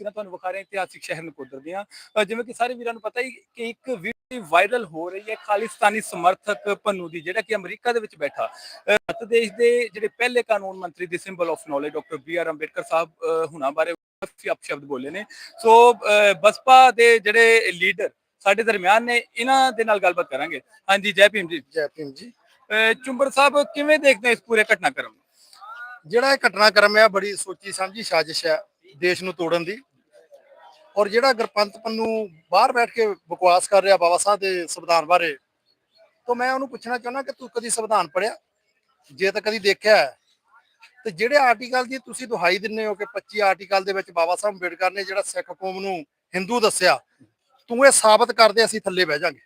ਤਸਵੀਰਾਂ ਤੁਹਾਨੂੰ ਵਿਖਾ ਰਹੇ ਹਾਂ ਇਤਿਹਾਸਿਕ ਸ਼ਹਿਰ ਨਕੋਦਰ ਦੀਆਂ। ਜਿਵੇਂ ਕਿ ਸਾਰੇ ਵੀਰਾਂ ਨੂੰ ਪਤਾ ਹੀ ਕਿ ਇੱਕ ਵੀਡੀਓ ਵਾਇਰਲ ਹੋ ਰਹੀ ਹੈ ਖਾਲਿਸਤਾਨੀ ਸਮਰਥਕ ਪੰਨੂ ਦੀ ਜਿਹੜਾ ਕਿ ਅਮਰੀਕਾ ਦੇ ਵਿੱਚ ਬੈਠਾ। ਭਾਰਤ ਦੇਸ਼ ਦੇ ਜਿਹੜੇ ਪਹਿਲੇ ਕਾਨੂੰਨ ਮੰਤਰੀ ਦੀ symbol of knowledge doctor B R Ambedkar ਸਾਹਿਬ ਹੁਣਾਂ ਬਾਰੇ ਕਾਫੀ ਅਪਸ਼ਬਦ ਬੋਲੇ ਨੇ। ਸੋ ਬਸਪਾ ਦੇ ਜਿਹੜੇ ਲੀਡਰ ਸਾਡੇ ਦਰਮਿਆਨ ਨੇ ਇਹਨਾਂ ਦੇ ਨਾਲ ਗੱਲਬਾਤ ਕਰਾਂਗੇ। ਹਾਂਜੀ ਜੈ ਭੀਮ ਜੀ। ਜੈ ਭੀਮ ਜੀ। ਚੁੰਬਰ ਸਾਹਿਬ ਕਿਵੇਂ ਦੇਖਦੇ ਇਸ ਪੂਰੇ ਘਟਨਾਕ੍ਰਮ ਜਿਹੜਾ ਇਹ ਘਟਨਾਕ੍ਰਮ ਹੈ ਬੜੀ ਸੋਚੀ ਸਮਝੀ ਸਾਜ਼ਿਸ਼ ਹੈ ਦੇਸ਼ ਨੂੰ ਤੋੜਨ ਦੀ। ਔਰ ਜਿਹੜਾ ਗੁਰਪੰਤ ਪੰਨੂ ਬਾਹਰ ਬੈਠ ਕੇ ਬਕਵਾਸ ਕਰ ਰਿਹਾ ਬਾਬਾ ਸਾਹਿਬ ਦੇ ਸੰਵਿਧਾਨ ਬਾਰੇ, ਤਾਂ ਮੈਂ ਉਹਨੂੰ ਪੁੱਛਣਾ ਚਾਹੁੰਦਾ ਕਿ ਤੂੰ ਕਦੀ ਸੰਵਿਧਾਨ ਪੜਿਆ ਜੇ ਤਾਂ ਕਦੀ ਦੇਖਿਆ ਤੇ ਜਿਹੜੇ ਆਰਟੀਕਲ ਦੀ ਤੁਸੀਂ ਦੁਹਾਈ ਦਿੰਦੇ ਹੋ ਕਿ 25 ਆਰਟੀਕਲ ਦੇ ਵਿੱਚ ਬਾਬਾ ਸਾਹਿਬ ਅੰਬੇਡਕਰ ਨੇ ਜਿਹੜਾ ਸਿੱਖ ਕੌਮ ਨੂੰ ਹਿੰਦੂ ਦੱਸਿਆ, ਤੂੰ ਇਹ ਸਾਬਤ ਕਰਦੇ ਅਸੀਂ ਥੱਲੇ ਬਹਿ ਜਾਾਂਗੇ।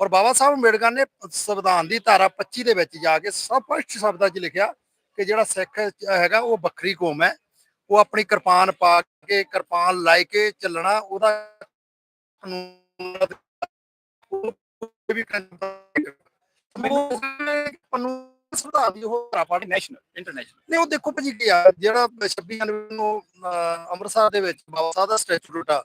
ਔਰ ਬਾਬਾ ਸਾਹਿਬ ਅੰਬੇਡਕਰ ਨੇ ਸੰਵਿਧਾਨ ਦੀ ਧਾਰਾ 25 ਦੇ ਵਿੱਚ ਜਾ ਕੇ ਸਪਸ਼ਟ ਸ਼ਬਦਾਂ 'ਚ ਲਿਖਿਆ ਕਿ ਜਿਹੜਾ ਸਿੱਖ ਹੈਗਾ ਉਹ ਵੱਖਰੀ ਕੌਮ ਹੈ ਉਹ ਆਪਣੀ ਕਿਰਪਾਨ ਪਾ ਕੇ ਕਿਰਪਾਨ ਲਾਇ ਕੇ ਚੱਲਣਾ ਉਹਦਾ ਕਾਨੂੰਨ ਵੀ ਕਾਨੂੰਨ ਸੁਧਾਰ ਦੀ ਉਹ ਪੜ੍ਹ ਨੈਸ਼ਨਲ ਇੰਟਰਨੈਸ਼ਨਲ ਨਹੀਂ ਉਹ ਦੇਖੋ ਭਾਜੀ ਕੀ ਆ ਜਿਹੜਾ 26 ਜਨਵਰੀ ਨੂੰ ਅੰਮ੍ਰਿਤਸਰ ਦੇ ਵਿੱਚ ਬਾਬਾ ਸਾਹਿਬ ਦਾ ਸਟੈਚੂ ਟੁੱਟਾ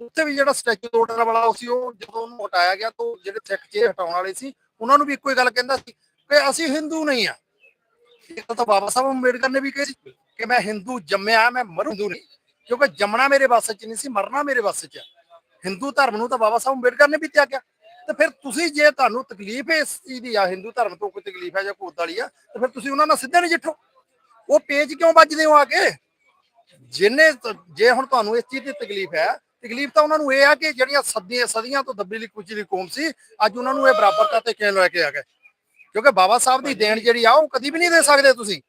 ਉੱਥੇ ਵੀ ਜਿਹੜਾ ਸਟੈਚੂ ਤੋੜਨ ਵਾਲਾ ਸੀ ਉਹ ਜਦੋਂ ਉਹਨੂੰ ਹਟਾਇਆ ਗਿਆ ਤਾਂ ਜਿਹੜੇ ਸਿੱਖ ਚੇ ਹਟਾਉਣ ਵਾਲੇ ਸੀ ਉਹਨਾਂ ਨੂੰ ਵੀ ਇੱਕੋ ਹੀ ਗੱਲ ਕਹਿੰਦਾ ਸੀ ਕਿ ਅਸੀਂ ਹਿੰਦੂ ਨਹੀਂ ਆ। ਇਹ ਤਾਂ ਬਾਬਾ ਸਾਹਿਬ ਅੰਬੇਡਕਰ ਨੇ ਵੀ ਕਿਹਾ ਸੀ ਕਿ ਮੈਂ ਹਿੰਦੂ ਜੰਮਿਆ, ਮੈਂ ਮਰੂ ਹਿੰਦੂ ਨਹੀਂ, ਕਿਉਂਕਿ ਜੰਮਣਾ ਮੇਰੇ ਵੱਸ 'ਚ ਨਹੀਂ ਸੀ, ਮਰਨਾ ਮੇਰੇ ਵੱਸ 'ਚ ਹਿੰਦੂ ਧਰਮ ਨੂੰ ਤਾਂ ਬਾਬਾ ਸਾਹਿਬ ਅੰਬੇਡਕਰ ਨੇ ਵੀ ਤਿਆਗਿਆ ਤੇ ਫਿਰ ਤੁਸੀਂ ਜੇ ਤੁਹਾਨੂੰ ਤਕਲੀਫ ਇਸ ਚੀਜ਼ ਦੀ ਆ, ਹਿੰਦੂ ਧਰਮ ਤੋਂ ਕੋਈ ਤਕਲੀਫ ਹੈ ਜਾਂ ਕੋਈ ਵਾਲੀ ਆ, ਤੇ ਫਿਰ ਤੁਸੀਂ ਉਹਨਾਂ ਨਾਲ ਸਿੱਧੇ ਨਹੀਂ ਜਿੱਠੋ। ਉਹ ਪੇਜ ਕਿਉਂ ਵੱਜਦੇ ਹੋ ਆ ਕੇ? ਜਿੰਨੇ ਜੇ ਹੁਣ ਤੁਹਾਨੂੰ ਇਸ ਚੀਜ਼ ਦੀ ਤਕਲੀਫ ਹੈ, ਤਕਲੀਫ ਤਾਂ ਉਹਨਾਂ ਨੂੰ ਇਹ ਆ ਕਿ ਜਿਹੜੀਆਂ ਸਦੀਆਂ ਸਦੀਆਂ ਤੋਂ ਦੱਬੀ ਲਈ ਕੁਚਲੀ ਕੌਮ ਸੀ, ਅੱਜ ਉਹਨਾਂ ਨੂੰ ਇਹ ਬਰਾਬਰਤਾ ਤੇ ਕਿਉਂ ਲੈ ਕੇ ਆ ਗਏ? ਕਿਉਂਕਿ ਬਾਬਾ ਸਾਹਿਬ ਦੀ ਦੇਣ ਜਿਹੜੀ ਆ, ਉਹ ਕਦੀ ਵੀ ਨਹੀਂ ਦੇ ਸਕਦੇ ਤੁਸੀਂ।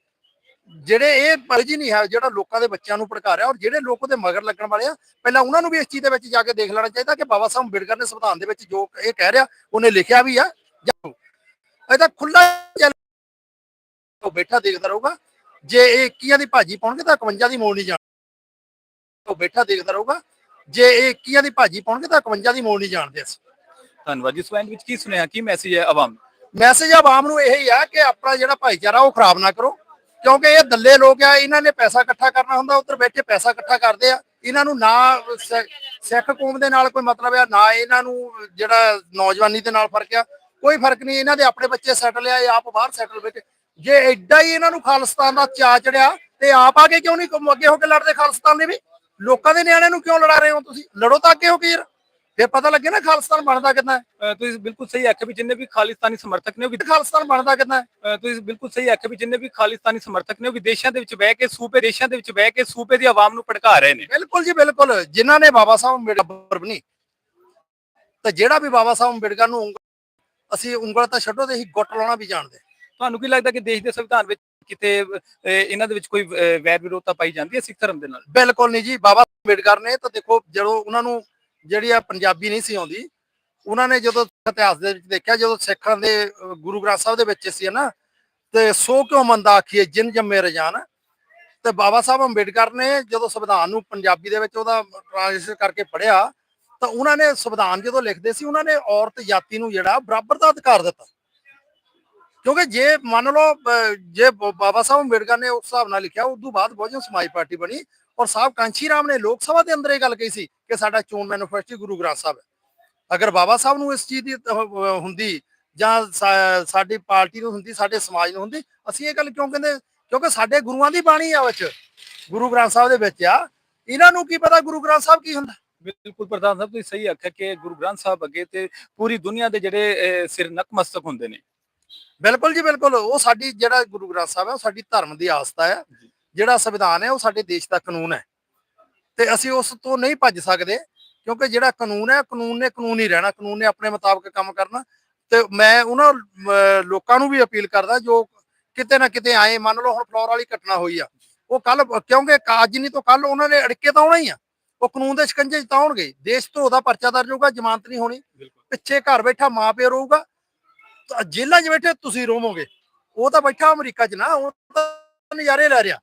ਜਿਹੜੇ ਇਹ ਮਰਜ਼ੀ ਨਹੀਂ ਹੈ ਜਿਹੜਾ ਲੋਕਾਂ ਦੇ ਬੱਚਿਆਂ ਨੂੰ ਭੜਕਾ ਰਿਹਾ ਔਰ ਜਿਹੜੇ ਲੋਕ ਉਹਦੇ ਮਗਰ ਲੱਗਣ ਵਾਲੇ ਆ ਪਹਿਲਾਂ ਉਹਨਾਂ ਨੂੰ ਵੀ ਇਸ ਚੀਜ਼ ਦੇ ਵਿੱਚ ਜਾ ਕੇ ਦੇਖ ਲੈਣਾ ਚਾਹੀਦਾ ਕਿ ਬਾਬਾ ਸਾਹਿਬ ਅੰਬੇਡਕਰ ਨੇ ਸੰਵਿਧਾਨ ਦੇ ਵਿੱਚ ਜੋ ਇਹ ਕਹਿ ਰਿਹਾ ਉਹਨੇ ਲਿਖਿਆ ਵੀ ਆ। ਜਾਓ। ਇਹ ਤਾਂ ਖੁੱਲਾ ਚੱਲ ਉਹ ਬੈਠਾ ਦੇਖਦਾ ਰਹੂਗਾ। ਜੇ ਇਹ 21 ਦੀ ਭਾਜੀ ਪਾਉਣਗੇ ਤਾਂ 51 ਦੀ ਮੋੜ ਨਹੀਂ ਜਾਣ। ਉਹ ਬੈਠਾ ਦੇਖਦਾ ਰਹੂਗਾ। ਜੇ ਇਹ 21 ਦੀ ਭਾਜੀ ਪਾਉਣਗੇ ਤਾਂ 51 ਦੀ ਮੋੜ ਨਹੀਂ ਜਾਣਦੇ ਅਸੀਂ। ਧੰਨਵਾਦ ਜੀ। ਸਵੈਨ ਵਿੱਚ ਕੀ ਸੁਨੇਹਾ ਕੀ ਮੈਸੇਜ ਹੈ ਆਵਾਮ? ਮੈਸੇਜ ਆਵਾਮ ਨੂੰ ਇਹ ਹੀ ਆ ਕਿ ਆਪਣਾ ਜਿਹੜਾ ਭਾਈਚਾਰਾ ਉਹ ਖਰਾਬ ਨਾ ਕਰੋ। ਕਿਉਂਕਿ ਇਹ ਦੱਲੇ ਲੋਕ ਆ, ਇਹਨਾਂ ਨੇ ਪੈਸਾ ਇਕੱਠਾ ਕਰਨਾ ਹੁੰਦਾ, ਉੱਧਰ ਬੈਠੇ ਪੈਸਾ ਇਕੱਠਾ ਕਰਦੇ ਆ। ਇਹਨਾਂ ਨੂੰ ਨਾ ਸਿੱਖ ਕੌਮ ਦੇ ਨਾਲ ਕੋਈ ਮਤਲਬ ਆ, ਨਾ ਇਹਨਾਂ ਨੂੰ ਜਿਹੜਾ ਨੌਜਵਾਨੀ ਦੇ ਨਾਲ ਫ਼ਰਕ ਆ। ਕੋਈ ਫ਼ਰਕ ਨਹੀਂ, ਇਹਨਾਂ ਦੇ ਆਪਣੇ ਬੱਚੇ ਸੈਟਲ ਆ, ਇਹ ਆਪ ਬਾਹਰ ਸੈਟਲ ਵਿੱਚ ਜੇ ਐਡਾ ਹੀ ਇਹਨਾਂ ਨੂੰ ਖਾਲਿਸਤਾਨ ਦਾ ਚਾ ਚੜਿਆ, ਤੇ ਆਪ ਆ ਕੇ ਕਿਉਂ ਨਹੀਂ ਅੱਗੇ ਹੋ ਕੇ ਲੜਦੇ ਖਾਲਿਸਤਾਨ ਦੇ ਵੀ? ਲੋਕਾਂ ਦੇ ਨਿਆਣਿਆਂ ਨੂੰ ਕਿਉਂ ਲੜਾ ਰਹੇ ਹੋ ਤੁਸੀਂ? ਲੜੋ ਤਾਂ ਅੱਗੇ ਹੋ ਕੇ ਯਾਰ। ਫਿਰ ਪਤਾ ਲੱਗੇ ਨਾ ਖਾਲਿਸਤਾਨ ਬਣਦਾ ਕਿੱਦਾਂ ਹੈ। ਅ, ਤੁਸੀਂ ਬਿਲਕੁਲ ਸਹੀ ਆਖਿਆ ਵੀ ਜਿੰਨੇ ਵੀ ਖਾਲਿਸਤਾਨੀ ਸਮਰਥਕ ਨੇ ਉਹ ਵੀ ਖਾਲਿਸਤਾਨ ਬਣਦਾ ਕਿੱਦਾਂ ਹੈ। ਅ, ਤੁਸੀਂ ਬਿਲਕੁਲ ਸਹੀ ਆਖਿਆ ਵੀ ਜਿੰਨੇ ਵੀ ਖਾਲਿਸਤਾਨੀ ਸਮਰਥਕ ਨੇ ਉਹ ਵਿਦੇਸ਼ਾਂ ਦੇ ਵਿੱਚ ਬਹਿ ਕੇ ਸੂਬੇ ਦੇਸ਼ਾਂ ਦੇ ਵਿੱਚ ਬਹਿ ਕੇ ਸੂਬੇ ਦੀ ਆਵਾਮ ਨੂੰ ਭੜਕਾ ਰਹੇ ਨੇ। ਬਿਲਕੁਲ ਜੀ ਬਿਲਕੁਲ। ਜਿਨ੍ਹਾਂ ਨੇ ਬਾਬਾ ਸਾਹਿਬ ਅੰਬੇਡਕਰ ਬਣੀ ਤੇ ਜਿਹੜਾ ਵੀ ਬਾਬਾ ਸਾਹਿਬ ਅੰਬੇਡਕਰ ਨੂੰ ਉਂਗਲ ਅਸੀਂ ਉਂਗਲ ਤਾਂ ਛੱਡੋ ਤੇ ਅਸੀਂ ਗੁੱਟ ਲਾਉਣਾ ਵੀ ਜਾਣਦੇ। ਤੁਹਾਨੂੰ ਕੀ ਲੱਗਦਾ ਕਿ ਦੇਸ਼ ਦੇ ਸੰਵਿਧਾਨ ਵਿੱਚ ਕਿਤੇ ਅ, ਇਹਨਾਂ ਦੇ ਵਿੱਚ ਕੋਈ ਅ, ਵੈਰ ਵਿਰੋਧਤਾ ਪਾਈ ਜਾਂਦੀ ਹੈ ਸਿੱਖ ਧਰਮ ਦੇ ਨਾਲ? ਬਿਲਕੁਲ ਨਹੀਂ ਜੀ ਬਾਬਾ ਅੰਬੇਡਕਰ ਨੇ ਤਾਂ ਦੇਖੋ ਜਦੋਂ ਉਹਨਾਂ ਨੂੰ ਜਿਹੜੀ ਆ ਪੰਜਾਬੀ ਨਹੀਂ ਸੀ ਆਉਂਦੀ, ਉਹਨਾਂ ਨੇ ਜਦੋਂ ਇਤਿਹਾਸ ਦੇ ਵਿੱਚ ਦੇਖਿਆ, ਜਦੋਂ ਸਿੱਖਾਂ ਦੇ ਗੁਰੂ ਗ੍ਰੰਥ ਸਾਹਿਬ ਦੇ ਵਿੱਚ ਸੀ ਨਾ, ਤੇ ਸੋ ਕਿਉਂ ਮੰਦਾ ਆਖੀਏ, ਜਿਨ ਜੰਮੇ ਰਜਾਨ। ਤੇ ਬਾਬਾ ਸਾਹਿਬ ਅੰਬੇਡਕਰ ਨੇ ਜਦੋਂ ਸੰਵਿਧਾਨ ਨੂੰ ਪੰਜਾਬੀ ਦੇ ਵਿੱਚ ਉਹਦਾ ਟ੍ਰਾਂਸਲੇਸ਼ਨ ਕਰਕੇ ਪੜ੍ਹਿਆ, ਤਾਂ ਉਹਨਾਂ ਨੇ ਸੰਵਿਧਾਨ ਜਦੋਂ ਲਿਖਦੇ ਸੀ, ਉਹਨਾਂ ਨੇ ਔਰਤ ਜਾਤੀ ਨੂੰ ਜਿਹੜਾ ਬਰਾਬਰ ਦਾ ਅਧਿਕਾਰ ਦਿੱਤਾ। ਕਿਉਂਕਿ ਜੇ ਮੰਨ ਲਓ ਜੇ ਬਾਬਾ ਸਾਹਿਬ ਅੰਬੇਡਕਰ ਨੇ ਉਸ ਹਿਸਾਬ ਨਾਲ ਲਿਖਿਆ, ਉਸ ਤੋਂ ਬਾਅਦ ਬਹੁਜਨ ਸਮਾਜ ਪਾਰਟੀ ਬਣੀ ਔਰ ਸਾਹਿਬ ਕਾਂਚੀ ਰਾਮ ਨੇ ਲੋਕ ਸਭਾ ਦੇ ਅੰਦਰ ਇਹ ਗੱਲ ਕਹੀ ਸੀ ਕਿ ਸਾਡਾ ਚੋਣ ਮੈਨੀਫੈਸਟੋ ਗੁਰੂ ਗ੍ਰੰਥ ਸਾਹਿਬ ਹੈ। ਅਗਰ ਬਾਬਾ ਸਾਹਿਬ ਨੂੰ ਇਸ ਚੀਜ਼ ਦੀ ਹੁੰਦੀ ਜਾਂ ਸਾਡੀ ਪਾਰਟੀ ਨੂੰ ਹੁੰਦੀ ਸਾਡੇ ਸਮਾਜ ਨੂੰ ਹੁੰਦੀ ਅਸੀਂ ਇਹ ਗੱਲ ਕਿਉਂ ਕਹਿੰਦੇ? ਕਿਉਂਕਿ ਸਾਡੇ ਗੁਰੂਆਂ ਦੀ ਬਾਣੀ ਆ ਵਿੱਚ ਗੁਰੂ ਗ੍ਰੰਥ ਸਾਹਿਬ ਦੇ ਵਿੱਚ ਆ। ਇਹਨਾਂ ਨੂੰ ਕੀ ਪਤਾ ਗੁਰੂ ਗ੍ਰੰਥ ਸਾਹਿਬ ਕੀ ਹੁੰਦਾ? ਬਿਲਕੁਲ ਪ੍ਰਧਾਨ ਸਾਹਿਬ ਤੁਸੀਂ ਸਹੀ ਆਖਿਆ ਕਿ ਗੁਰੂ ਗ੍ਰੰਥ ਸਾਹਿਬ ਅੱਗੇ ਤੇ ਪੂਰੀ ਦੁਨੀਆ ਦੇ ਜਿਹੜੇ ਸਿਰ ਨਕਮਸਤਕ ਹੁੰਦੇ ਨੇ। ਬਿਲਕੁਲ ਜੀ ਬਿਲਕੁਲ ਉਹ ਸਾਡੀ ਜਿਹੜਾ ਗੁਰੂ ਗ੍ਰੰਥ ਸਾਹਿਬ ਹੈ ਉਹ ਸਾਡੀ ਧਰਮ ਦੀ ਆਸਥਾ ਹੈ। ਜਿਹੜਾ ਸੰਵਿਧਾਨ ਹੈ ਉਹ ਸਾਡੇ ਦੇਸ਼ ਦਾ ਕਾਨੂੰਨ ਹੈ। ਤੇ ਅਸੀਂ ਉਸ ਤੋਂ ਨਹੀਂ ਭੱਜ ਸਕਦੇ ਕਿਉਂਕਿ ਜਿਹੜਾ ਕਾਨੂੰਨ ਹੈ ਕਾਨੂੰਨ ਨੇ ਕਾਨੂੰਨ ਹੀ ਰਹਿਣਾ ਕਾਨੂੰਨ ਨੇ ਆਪਣੇ ਮੁਤਾਬਕ ਕੰਮ ਕਰਨਾ। ਤੇ ਮੈਂ ਉਹਨਾਂ ਲੋਕਾਂ ਨੂੰ ਵੀ ਅਪੀਲ ਕਰਦਾ ਜੋ ਕਿਤੇ ਨਾ ਕਿਤੇ ਆਏ ਮੰਨ ਲਓ ਹੁਣ ਫਲੋਰ ਵਾਲੀ ਘਟਨਾ ਹੋਈ ਆ ਉਹ ਕੱਲ ਕਿਉਂਕਿ ਅੱਜ ਨਹੀਂ ਤੋਂ ਕੱਲ ਉਹਨਾਂ ਨੇ ਅੜਕੇ ਤਾਂ ਆਉਣਾ ਹੀ ਆ। ਉਹ ਕਾਨੂੰਨ ਦੇ ਸ਼ਿਕੰਜੇ 'ਚ ਤਾਂ ਆਉਣਗੇ। ਦੇਸ਼ ਤੋਂ ਉਹਦਾ ਪਰਚਾ ਦਰਜ ਹੋਊਗਾ ਜ਼ਮਾਨਤ ਨਹੀਂ ਹੋਣੀ। ਪਿੱਛੇ ਘਰ ਬੈਠਾ ਮਾਂ ਪਿਓ ਰਹੂਗਾ। ਤਾਂ ਜੇਲ੍ਹਾਂ 'ਚ ਬੈਠੇ ਤੁਸੀਂ ਰੋਵੋਗੇ। ਉਹ ਤਾਂ ਬੈਠਾ ਅਮਰੀਕਾ 'ਚ ਨਾ ਉਹ ਤਾਂ ਨਜ਼ਾਰੇ ਲੈ ਰਿਹਾ।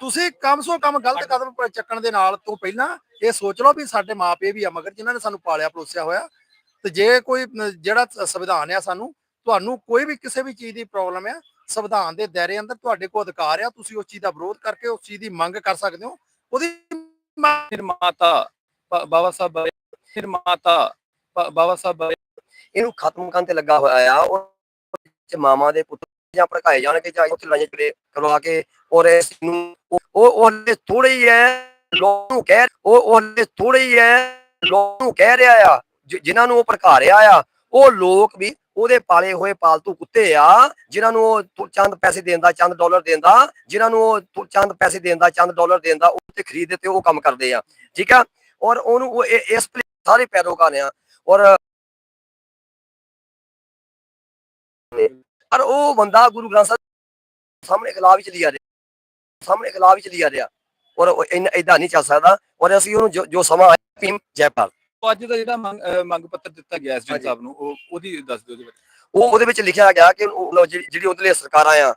ਤੁਸੀਂ ਕਮ ਸੋ ਕਮ ਗਲਤ ਕਦਮ ਚੱਕਣ ਦੇ ਨਾਲ ਤੋਂ ਪਹਿਲਾਂ ਇਹ ਸੋਚ ਲਓ ਵੀ ਸਾਡੇ ਮਾਪੇ ਵੀ ਆ ਮਗਰ ਜਿਨ੍ਹਾਂ ਨੇ ਸਾਨੂੰ ਪਾਲਿਆ ਪਲੋਸਿਆ ਹੋਇਆ। ਤੇ ਜੇ ਕੋਈ ਜਿਹੜਾ ਸੰਵਿਧਾਨ ਆ ਸਾਨੂੰ ਤੁਹਾਨੂੰ ਕੋਈ ਵੀ ਕਿਸੇ ਵੀ ਚੀਜ਼ ਦੀ ਪ੍ਰੋਬਲਮ ਆ ਸੰਵਿਧਾਨ ਦੇ ਦਾਇਰੇ ਅੰਦਰ ਤੁਹਾਡੇ ਕੋਲ ਅਧਿਕਾਰ ਆ ਤੁਸੀਂ ਉਸ ਚੀਜ਼ ਦਾ ਵਿਰੋਧ ਕਰਕੇ ਉਸ ਚੀਜ਼ ਦੀ ਮੰਗ ਕਰ ਸਕਦੇ ਹੋ। ਉਹਦੀ ਨਿਰਮਾਤਾ ਬਾਬਾ ਸਾਹਿਬ ਨਿਰਮਾਤਾ ਬਾਬਾ ਸਾਹਿਬ ਇਹਨੂੰ ਖਤਮ ਕਰਨ ਤੇ ਲੱਗਾ ਹੋਇਆ ਆ। ਉਹ ਮਾਮਾ ਦੇ ਪੁੱਤ ਜਾਂ ਭੜਕਾਏ ਜਾਣਗੇ ਜਾਂ ਉੱਥੇ ਲੜਾਈਆਂ ਝਗੜੇ ਕਰਵਾ ਕੇ ਔਰ ਇਸ ਨੂੰ ਉਹ ਉਹ ਥੋੜੇ ਹੀ ਹੈ, ਲੋਕਾਂ ਨੂੰ ਕਹਿ ਉਹ ਉਹ ਥੋੜੇ ਹੀ ਹੈ, ਲੋਕਾਂ ਨੂੰ ਕਹਿ ਰਿਹਾ ਆ ਜਿਨ੍ਹਾਂ ਨੂੰ ਉਹ ਭੜਕਾ ਰਿਹਾ ਆ। ਉਹ ਲੋਕ ਵੀ ਉਹਦੇ ਪਾਲੇ ਹੋਏ ਪਾਲਤੂ ਕੁੱਤੇ ਆ, ਜਿਨ੍ਹਾਂ ਨੂੰ ਉਹ ਚੰਦ ਪੈਸੇ ਦੇਂਦਾ ਚੰਦ ਡਾਲਰ ਦੇਂਦਾ ਜਿਨ੍ਹਾਂ ਨੂੰ ਉਹ ਚੰਦ ਪੈਸੇ ਦੇਂਦਾ ਚੰਦ ਡਾਲਰ ਦੇਂਦਾ ਉਹ ਤੇ ਖਰੀਦ ਤੇ ਉਹ ਕੰਮ ਕਰਦੇ ਆ। ਠੀਕ ਆ? ਔਰ ਉਹਨੂੰ ਉਹ ਇਹ- ਇਸ ਪਲੇ ਸਾਰੇ ਪੈਰੋਕਾਰ ਆ। ਔਰ ਪਰ ਉਹ ਬੰਦਾ ਗੁਰੂ ਗ੍ਰੰਥ ਸਾਹਿਬ ਸਾਹਮਣੇ ਖਿਲਾਫ ਹੀ ਚਲੀ ਜਾ ਰਿਹਾ। ਸਾਹਮਣੇ ਖਿਲਾਫ ਹੀ ਚਲੀ ਜਾ ਰਿਹਾ। ਔਰ ਇਦਾਂ ਨਹੀਂ ਚੱਲ ਸਕਦਾ। ਔਰ ਅਸੀਂ ਉਹਨੂੰ ਜੋ- ਸਮਾਂ ਆਇਆ ਭੀਮ ਜੈਪਾਲ। ਅੱਜ ਦਾ ਜਿਹੜਾ ਮੰਗ ਪੱਤਰ ਦਿੱਤਾ ਗਿਆ ਐਸਡੀ। ਸਾਹਿਬ ਨੂੰ ਉਹ ਉਹਦੀ ਦੱਸ ਦਿਓ ਜੀ ਉਹ ਉਹਦੇ ਵਿੱਚ ਲਿਖਿਆ ਗਿਆ ਕਿ ਜਿਹੜੀ ਉਹਦੇ ਲਈ ਸਰਕਾਰਾਂ ਆ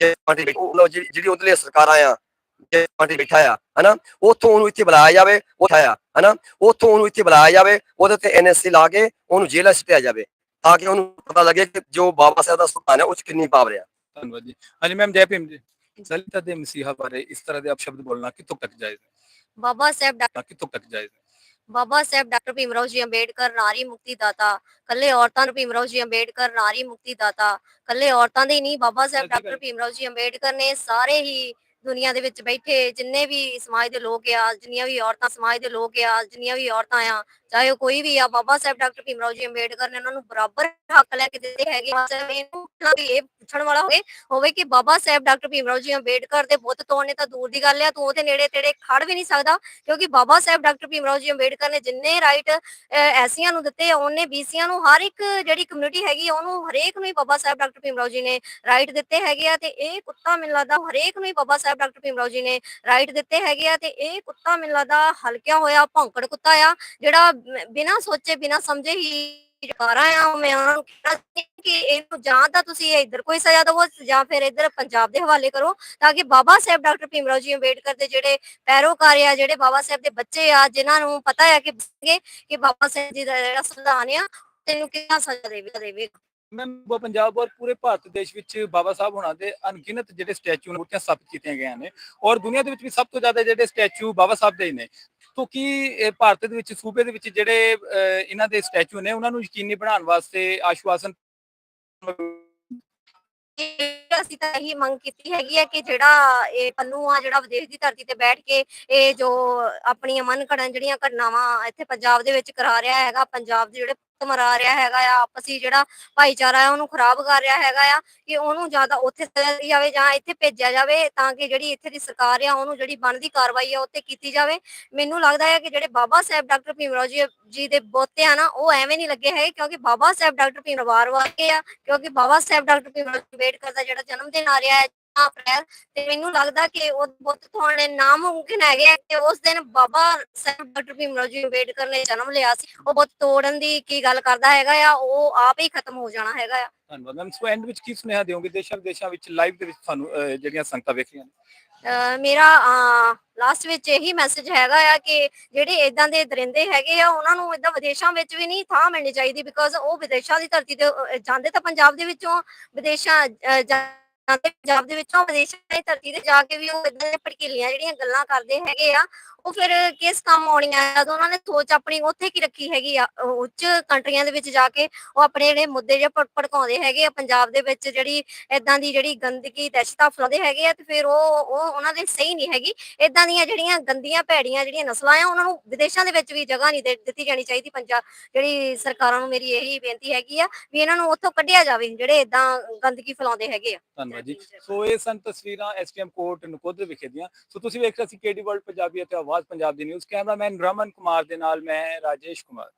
ਜਿਹੜੀ ਉਹਦੇ ਲਈ ਸਰਕਾਰਾਂ ਆ ਜੇ ਪਾਰਟੀ ਬੈਠਾ ਆ ਹਨਾ? ਉੱਥੋਂ ਉਹਨੂੰ ਇੱਥੇ ਬੁਲਾਇਆ ਜਾਵੇ ਉਹ ਆਇਆ ਹਨਾ? ਉੱਥੋਂ ਉਹਨੂੰ ਇੱਥੇ ਬੁਲਾਇਆ ਜਾਵੇ ਉਹਦੇ ਤੇ ਐਨਐਸਸੀ ਲਾ ਕੇ ਉਹਨੂੰ ਜੇਲ੍ਹ ਸਿੱਟਿਆ ਜਾਵੇ। ਤਾਂ ਕਿ ਉਹਨੂੰ ਪਤਾ ਲੱਗੇ ਕਿ ਜੋ ਬਾਬਾ ਸਾਹਿਬ ਦਾ ਸੁਲਤਾਨ ਹੈ ਉਹ 'ਚ ਕਿੰਨੀ ਪਾਵਰ ਆ ਧੰਨਵਾਦ ਜੀ। ਹਾਂਜੀ ਮੈਮ ਜੈ ਭੀਮ ਜੀ। ਦਲਿਤਾਂ ਦੇ ਮਸੀਹਾ ਬਾਰੇ ਇਸ ਤਰ੍ਹਾਂ ਦੇ ਅਪਸ਼ਬਦ ਬੋਲਣਾ ਕਿੱਥੋਂ ਤੱਕ ਜਾਇਜ਼ ਬਾਬਾ ਸਾਹਿਬ ਡਾਕਟਰ ਹੈ ਕਿੱਥੋਂ ਤੱਕ ਜਾਇਜ਼ ਹੈ? ਬਾਬਾ ਸਾਹਿਬ ਡਾਕਟਰ ਭੀਮਰਾਓ ਜੀ ਅੰਬੇਡਕਰ ਨਾਰੀ ਮੁਕਤੀ ਦਾਤਾ। ਕੱਲੇ ਔਰਤਾਂ ਨੂੰ ਭੀਮਰਾਓ ਜੀ ਅੰਬੇਡਕਰ ਨਾਰੀ ਮੁਕਤੀ ਦਾਤਾ। ਕੱਲੇ ਔਰਤਾਂ ਦੇ ਹੀ ਨਹੀਂ ਬਾਬਾ ਸਾਹਿਬ ਠੀਕ ਹੈ। ਡਾਕਟਰ ਭੀਮਰਾਓ ਜੀ ਅੰਬੇਡਕਰ ਨੇ ਸਾਰੇ ਹੀ ਦੁਨੀਆ ਦੇ ਵਿੱਚ ਬੈਠੇ ਜਿੰਨੇ ਵੀ ਸਮਾਜ ਦੇ ਲੋਕ ਆ ਜਿੰਨੀਆਂ ਵੀ ਔਰਤਾਂ ਸਮਾਜ ਦੇ ਲੋਕ ਆ ਜਿੰਨੀਆਂ ਵੀ ਔਰਤਾਂ ਆ ਚਾਹੇ ਉਹ ਕੋਈ ਵੀ ਆ ਬਾਬਾ ਸਾਹਿਬ ਡਾਕਟਰ ਭੀਮਰਾਓ ਜੀ ਅੰਬੇਡਕਰ ਨੇ ਉਹਨਾਂ ਨੂੰ ਬਰਾਬਰ ਹੱਕ ਲੈ ਕੇ ਦਿੱਤੇ ਹੈਗੇ ਆ। ਇਹ ਪੁੱਛਣ ਵਾਲਾ ਹੋਵੇ ਹੋਵੇ ਕਿ ਬਾਬਾ ਸਾਹਿਬ ਡਾਕਟਰ ਭੀਮਰਾਓ ਜੀ ਅੰਬੇਡਕਰ ਦੇ ਬੁੱਤ ਤੋੜਨੇ ਤਾਂ ਦੂਰ ਦੀ ਗੱਲ ਆ ਤੂੰ ਉਹਦੇ ਨੇੜੇ ਤੇੜੇ ਖੜ ਵੀ ਨਹੀਂ ਸਕਦਾ ਕਿਉਂਕਿ ਬਾਬਾ ਸਾਹਿਬ ਡਾਕਟਰ ਭੀਮ ਰਾਓ ਜੀ ਅੰਬੇਡਕਰ ਨੇ ਜਿੰਨੇ ਰਾਈਟ ਐਸੀਆਂ ਨੂੰ ਦਿੱਤੇ ਆ, ਉਹਨੇ ਬੀਸੀਆਂ ਨੂੰ ਹਰ ਇੱਕ ਜਿਹੜੀ ਕਮਿਊਨਿਟੀ ਹੈਗੀ ਆ, ਉਹਨੂੰ ਹਰੇਕ ਨੂੰ ਹੀ ਬਾਬਾ ਸਾਹਿਬ ਡਾਕਟਰ ਭੀਮ ਰਾਓ ਜੀ ਨੇ ਰਾਈਟ ਦਿੱਤੇ ਹੈਗੇ ਆ। ਤੇ ਇਹ ਕੁੱਤਾ ਮੈਨੂੰ ਲੱਗਦਾ ਹਰੇਕ ਨੂੰ ਹੀ ਬਾਬਾ ਸਾਹਿਬ ਡਾਕਟਰ ਭੀਮਰਾਓ ਜੀ ਨੇ ਰਾਈਟ ਦਿੱਤੇ ਹੈਗੇ ਆ ਤੇ ਇਹ ਕੁੱਤਾ ਮੈਨੂੰ ਲੱਗਦਾ ਹਲਕਿਆ ਹੋਇਆ, ਭੌਂਕੜ ਕੁੱਤਾ ਆ, ਜਿਹੜਾ ਬਿਨਾਂ ਸੋਚੇ, ਬਿਨਾਂ ਸਮਝੇ ਹੀ ਜਕਾਰਾ ਆ। ਮੈਂ ਉਹਨਾਂ ਨੂੰ ਕਿਹਾ ਕਿ ਇਹਨੂੰ ਜਾਂ ਤਾਂ ਤੁਸੀਂ ਇੱਧਰ ਕੋਈ ਸਜ਼ਾ ਦਿਵੋ ਜਾਂ ਫਿਰ ਇੱਧਰ ਪੰਜਾਬ ਦੇ ਹਵਾਲੇ ਕਰੋ ਤਾਂ ਕਿ ਬਾਬਾ ਸਾਹਿਬ ਡਾਕਟਰ ਭੀਮ ਰਾਓ ਜੀ ਅੰਬੇਡਕਰ ਦੇ ਜਿਹੜੇ ਪੈਰੋਕਾਰ ਆ, ਜਿਹੜੇ ਬਾਬਾ ਸਾਹਿਬ ਦੇ ਬੱਚੇ ਆ, ਜਿਨ੍ਹਾਂ ਨੂੰ ਪਤਾ ਹੈ ਕਿ ਕਿ ਬਾਬਾ ਸਾਹਿਬ ਜੀ ਦਾ ਜਿਹੜਾ ਸੰਵਿਧਾਨ ਆ, ਤੈਨੂੰ ਕਿੰਨਾ ਸਜ਼ਾ ਦੇਵੇਗਾ ਦੇਵੇਗਾ। ਮੈਮ ਪੰਜਾਬ ਔਰ ਪੂਰੇ ਭਾਰਤ ਦੇਸ਼ ਵਿੱਚ ਬਾਬਾ ਸਾਹਿਬ ਹੋਣਾ ਦੇ ਅਣਗਿਣਤ ਜਿਹੜੇ ਸਟੈਚੂ ਨੇ ਮੂਰਤੀਆਂ ਸਥਾਪਿਤ ਕੀਤੀਆਂ ਗਈਆਂ ਨੇ ਔਰ ਦੁਨੀਆ ਦੇ ਵਿੱਚ ਵੀ ਸਭ ਤੋਂ ਜ਼ਿਆਦਾ ਜਿਹੜੇ ਸਟੈਚੂ ਬਾਬਾ ਸਾਹਿਬ ਦੇ ਹੀ ਨੇ। ਤੋਂ ਕੀ ਇਹ ਭਾਰਤ ਦੇ ਵਿੱਚ ਸੂਬੇ ਦੇ ਵਿੱਚ ਜਿਹੜੇ ਅਹ, ਇਹਨਾਂ ਦੇ ਸਟੈਚੂ ਨੇ ਉਹਨਾਂ ਨੂੰ ਯਕੀਨੀ ਬਣਾਉਣ ਵਾਸਤੇ ਆਸ਼ਵਾਸਨ ਇਹ ਅਸੀਂ ਤਾਂ ਇਹੀ ਮੰਗ ਕੀਤੀ ਹੈਗੀ ਹੈ ਕਿ ਜਿਹੜਾ ਇਹ ਪੰਨੂ ਆ ਜਿਹੜਾ ਵਿਦੇਸ਼ ਦੀ ਧਰਤੀ ਤੇ ਬੈਠ ਕੇ ਇਹ ਜੋ ਆਪਣੀਆਂ ਮਨ ਘੜਨ ਜਿਹੜੀਆਂ ਘਟਨਾਵਾਂ ਇੱਥੇ ਪੰਜਾਬ ਦੇ ਵਿੱਚ ਕਰਾ ਰਿਹਾ ਹੈਗਾ ਪੰਜਾਬ ਦੇ ਜਿਹੜੇ ਮਰਾ ਰਿਹਾ ਹੈਗਾ ਆ, ਆਪਸੀ ਜਿਹੜਾ ਭਾਈਚਾਰਾ ਹੈ ਉਹਨੂੰ ਖਰਾਬ ਕਰ ਰਿਹਾ ਹੈਗਾ ਆ ਕਿ ਉਹਨੂੰ ਜਾਂ ਤਾਂ ਉੱਥੇ ਸਜ਼ਾ ਦਿੱਤੀ ਜਾਵੇ ਜਾਂ ਇੱਥੇ ਭੇਜਿਆ ਜਾਵੇ ਤਾਂ ਕਿ ਜਿਹੜੀ ਇੱਥੇ ਦੀ ਸਰਕਾਰ ਆ, ਉਹਨੂੰ ਜਿਹੜੀ ਬਣਦੀ ਕਾਰਵਾਈ ਆ ਉੱਤੇ ਕੀਤੀ ਜਾਵੇ। ਮੈਨੂੰ ਲੱਗਦਾ ਹੈ ਕਿ ਜਿਹੜੇ ਬਾਬਾ ਸਾਹਿਬ ਡਾਕਟਰ ਭੀਮਰਾਓ ਜੀ ਜੀ ਦੇ ਬੋਤੇ ਆ ਨਾ, ਉਹ ਐਵੇਂ ਨਹੀਂ ਲੱਗੇ ਹੈਗੇ ਕਿਉਂਕਿ ਬਾਬਾ ਸਾਹਿਬ ਡਾਕਟਰ ਭੀਮ ਵਾਰ ਕੇ ਆ, ਕਿਉਂਕਿ ਬਾਬਾ ਸਾਹਿਬ ਡਾਕਟਰ ਭੀਮਰਾਓ ਅੰਬੇਡਕਰ ਦਾ ਜਿਹੜਾ ਜਨਮ ਦਿਨ ਆ ਰਿਹਾ ਹੈ ਅਪ੍ਰੈਲ ਤੇ ਮੈਨੂੰ ਲੱਗਦਾ ਕਿ ਉਹ ਬੁੱਤ ਥੋੜੇ ਨਾਮੁਮਕਿਨ ਹੈਗੇ ਕਿ ਉਸ ਦਿਨ ਬਾਬਾ ਸਾਹਿਬ ਡਾਕਟਰ ਭੀਮਰਾਓ ਜੀ ਅੰਬੇਡਕਰ ਨੇ ਜਨਮ ਲਿਆ ਸੀ। ਉਹ ਬੁੱਤ ਤੋੜਨ ਦੀ ਕੀ ਗੱਲ ਕਰਦਾ ਹੈਗਾ ਆ ਉਹ ਆਪ ਹੀ ਖਤਮ ਹੋ ਜਾਣਾ ਹੈਗਾ ਆ। ਧੰਨਵਾਦ ਮੈਮ। ਸੋ ਐਂਡ ਵਿੱਚ ਕੀ ਸੁਨੇਹਾ ਦਿਓਗੇ? ਦੇਸ਼ਾਂ ਵਿਦੇਸ਼ਾਂ ਵਿੱਚ ਲਾਈਵ ਦੇ ਵਿੱਚ ਤੁਹਾਨੂੰ ਅਹ, ਜਿਹੜੀਆਂ ਸੰਗਤਾਂ ਵੇਖ ਰਹੀਆਂ ਨੇ ਮੇਰਾ ਲਾਸਟ ਵਿੱਚ ਇਹੀ ਮੈਸੇਜ ਹੈਗਾ ਆ ਕਿ ਜਿਹੜੇ ਇਦਾਂ ਦੇ ਦਰਿੰਦੇ ਹੈਗੇ ਆ ਉਹਨਾਂ ਨੂੰ ਇਦਾਂ ਵਿਦੇਸ਼ਾਂ ਵਿੱਚ ਵੀ ਨਹੀਂ ਥਾਂ ਮਿਲਣੀ ਚਾਹੀਦੀ ਬਿਕੋਜ਼ ਉਹ ਵਿਦੇਸ਼ਾਂ ਦੀ ਧਰਤੀ ਤੇ ਅਹ, ਜਾਂਦੇ ਤਾਂ ਪੰਜਾਬ ਦੇ ਵਿੱਚੋਂ ਵਿਦੇਸ਼ਾਂ ਅਹ, ਜਾਂਦੇ ਪੰਜਾਬ ਦੇ ਵਿੱਚੋਂ ਵਿਦੇਸ਼ਾਂ ਦੀ ਧਰਤੀ ਤੇ ਜਾ ਕੇ ਵੀ ਉਹ ਇਦਾਂ ਦੇ ਭੜਕੀਲੀਆਂ ਜਿਹੜੀਆਂ ਗੱਲਾਂ ਕਰਦੇ ਹੈਗੇ ਆ, ਉਹ ਫਿਰ ਕਿਸ ਕੰਮ ਆਉਣੀਆਂ ਆ? ਜਦੋਂ ਉਹਨਾਂ ਨੇ ਸੋਚ ਆਪਣੀ ਉੱਥੇ ਕੀ ਰੱਖੀ ਹੈਗੀ ਆ? ਉਹ ਉੱਚ ਕੰਟਰੀਆਂ ਦੇ ਵਿੱਚ ਜਾ ਕੇ ਉਹ ਆਪਣੇ ਜਿਹੜੇ ਮੁੱਦੇ ਜੇ ਭੜਕਾਉਂਦੇ ਹੈਗੇ ਆ, ਪੰਜਾਬ ਦੇ ਵਿੱਚ ਜਿਹੜੀ ਇਦਾਂ ਦੀ ਜਿਹੜੀ ਗੰਦਗੀ, ਦਹਿਸ਼ਤਾਂ ਫੈਲਾਉਂਦੇ ਹੈਗੇ ਆ, ਤੇ ਫਿਰ ਉਹ ਉਹ ਉਹਨਾਂ ਦੇ ਸਹੀ ਨਹੀਂ ਹੈਗੀ। ਇਦਾਂ ਦੀਆਂ ਜਿਹੜੀਆਂ ਗੰਦੀਆਂ ਭੈੜੀਆਂ ਜਿਹੜੀਆਂ ਨਸਲਾਂ ਆ, ਉਹਨਾਂ ਨੂੰ ਵਿਦੇਸ਼ਾਂ ਦੇ ਵਿੱਚ ਵੀ ਜਗ੍ਹਾ ਨਹੀਂ ਦੇ- ਦਿੱਤੀ ਜਾਣੀ ਚਾਹੀਦੀ। ਪੰਜਾਬ ਜਿਹੜੀ ਸਰਕਾਰਾਂ ਨੂੰ ਮੇਰੀ ਇਹੀ ਬੇਨਤੀ ਹੈਗੀ ਆ ਵੀ ਇਹਨਾਂ ਨੂੰ ਉੱਥੋਂ ਕੱਢਿਆ ਜਾਵੇ, ਜਿਹੜੇ ਇਦਾਂ ਗੰਦਗੀ ਫੈਲਾਉਂਦੇ ਹੈਗੇ ਆ। ਜੀ। ਸੋ ਇਹ ਸਨ ਤਸਵੀਰਾਂ ਐਸਟੀਐਮ ਕੋਰਟ ਨਕੋਦਰ ਵਿਖੇ ਦੀਆਂ। ਸੋ ਤੁਸੀਂ ਵੇਖ ਰਹੇ ਸੀ ਕੇਡੀ ਵਰਲਡ ਪੰਜਾਬੀ ਅਤੇ ਆਵਾਜ਼ ਪੰਜਾਬ ਦੀ ਨਿਊਜ਼ ਕੈਮਰਾਮੈਨ ਰਮਨ ਕੁਮਾਰ ਦੇ ਨਾਲ ਮੈਂ ਰਾਜੇਸ਼ ਕੁਮਾਰ।